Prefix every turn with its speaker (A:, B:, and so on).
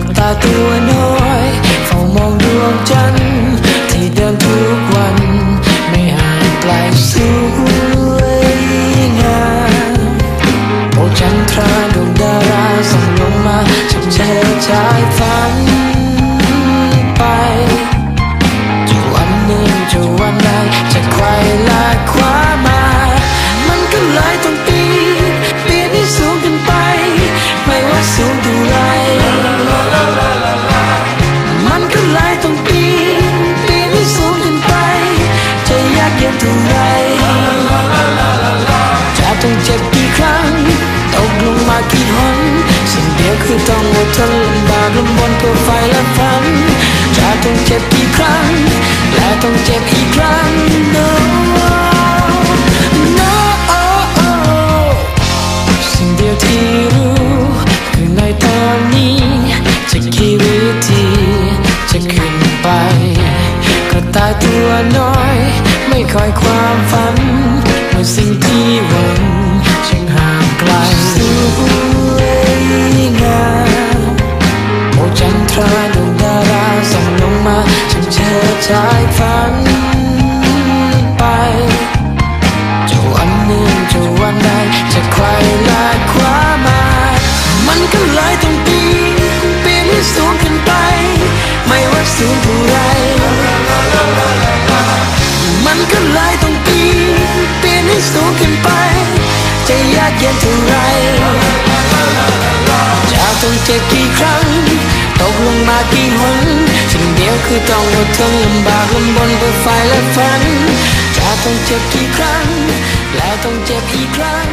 A: กระตาตัวน้อยเฝ้ามองดวงจันทร์ที่เดินทุกวัน ไม่ห่างไกลสวยงามโอ้จันทราดวงดาราส่องลงมาชับเชยชายฝันไปจะวันหนึ่งจะวันใดจะใครลากคว้ามา มันก็เลยต้อง ยากเย็นเท่าไรจะต้องเจ็บกี่ครั้งตกลงมากี่หนสิ่งเดียวคือต้องอดทนลำบากลำบนเพื่อไฟและฝันจะต้องเจ็บกี่ครั้งและต้องเจ็บอีกครั้ง คอยความฝันเมื่อสิ่งที่หวังช่างห่างไกลสวยงามโอจันทราดวงดาราส่องลงมาฉันเชิดชายฝันไปจะวันหนึ่งจะวันใดจะใครลากความหมายมันก็เลยต้องปีนปีนให้สูงขึ้นไป ไม่ว่าสูง ปีนให้สูงขึ้นไป จะยากเย็นเท่าไรจะต้องเจ็บกี่ครั้ง ตกลงมากี่หนสิ่งเดียวคือต้องอดทนลำบากลำบนเพื่อไฟและฝัน จะต้องเจ็บกี่ครั้ง แล้วต้องเจ็บอีกครั้ง